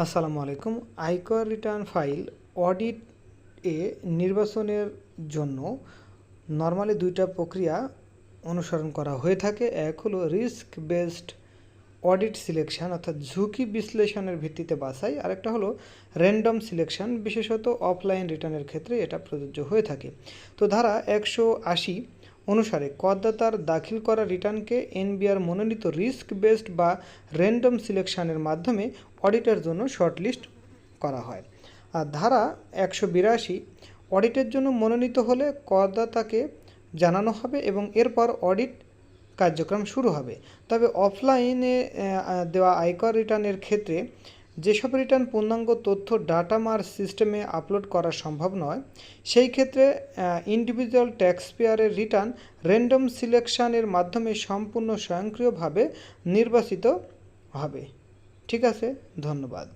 আসসালামু আলাইকুম। আয়কর রিটার্ন ফাইল অডিট এ নির্বাচনের জন্য নর্মালি দুইটা প্রক্রিয়া অনুসরণ করা হয়ে থাকে। এক হলো রিস্ক বেসড অডিট সিলেকশন অর্থাৎ ঝুঁকি বিশ্লেষণের ভিত্তিতে বাছাই। আরেকটা হলো র্যান্ডম সিলেকশন বিশেষত অফলাইন রিটার্নের ক্ষেত্রে এটা প্রযোজ্য হয়ে থাকে। তো ধারা একশো আশি অনুসারে করদাতার দাখিল করা রিটার্নকে এনবিআর মনোনীত রিস্ক বেসড বা র্যান্ডম সিলেকশনের মাধ্যমে অডিটের জন্য শর্টলিস্ট করা হয়। আর ধারা একশো বিরাশি, অডিটের জন্য মনোনীত হলে করদাতাকে জানানো হবে এবং এরপর অডিট কার্যক্রম শুরু হবে। তবে অফলাইনে দেওয়া আয়কর রিটার্নের ক্ষেত্রে যেসব রিটার্ন পূর্ণাঙ্গ তথ্য ডাটা মার সিস্টেমে আপলোড করা সম্ভব নয়, সেই ক্ষেত্রে ইন্ডিভিজুয়াল ট্যাক্স পেয়ারের রিটার্ন র্যান্ডম সিলেকশানের মাধ্যমে সম্পূর্ণ স্বয়ংক্রিয়ভাবে নির্বাচিত হবে। ঠিক আছে, ধন্যবাদ।